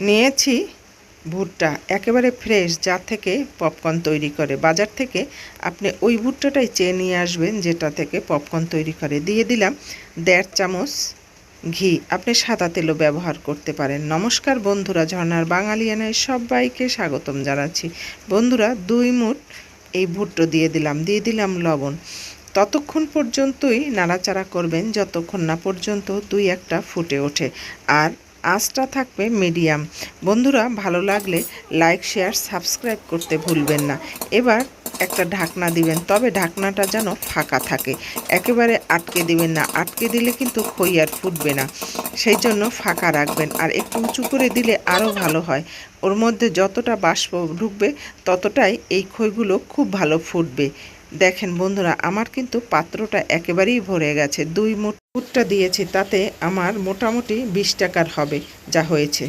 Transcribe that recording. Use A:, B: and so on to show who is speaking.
A: নিয়েছি ভুট্টা, একেবারে ফ্রেশ যা থেকে পপকর্ন তৈরি করে। বাজার থেকে আপনি ওই ভুট্টাটাই চেয়ে নিয়ে আসবেন, যেটা থেকে পপকর্ন তৈরি করে। দিয়ে দিলাম দেড় চামচ ঘি। আপনি সাদা তেলও ব্যবহার করতে পারেন। নমস্কার বন্ধুরা ঝর্নার বাঙালিয়ানায় সবাইকে স্বাগতম জানাচ্ছি। বন্ধুরা, দুই মুঠ এই ভুট্টো দিয়ে দিলাম। দিয়ে দিলাম লবণ। ততক্ষণ পর্যন্তই নাড়াচাড়া করবেন, যতক্ষণ না পর্যন্ত দুই একটা ফুটে ওঠে। আর আঁচটা থাকবে মিডিয়াম। বন্ধুরা ভালো লাগলে লাইক শেয়ার সাবস্ক্রাইব করতে ভুলবেন না। এবার একটা ঢাকনা দিবেন, তবে ঢাকনাটা যেন ফাঁকা থাকে। একেবারে আটকে দিবেন না। আটকে দিলে কিন্তু খই আর ফুটবে না। সেই জন্য ফাঁকা রাখবেন আর একটু উঁচু করে দিলে আরও ভালো হয়। ওর মধ্যে যতটা বাষ্প ঢুকবে, ততটাই এই খইগুলো খুব ভালো ফুটবে। দেখেন বন্ধুরা, আমার কিন্তু পাত্রটা একেবারেই ভরে গেছে। দুই মুঠটা দিয়েছি, তাতে আমার মোটামুটি বিশ টাকার হবে, যা হয়েছে।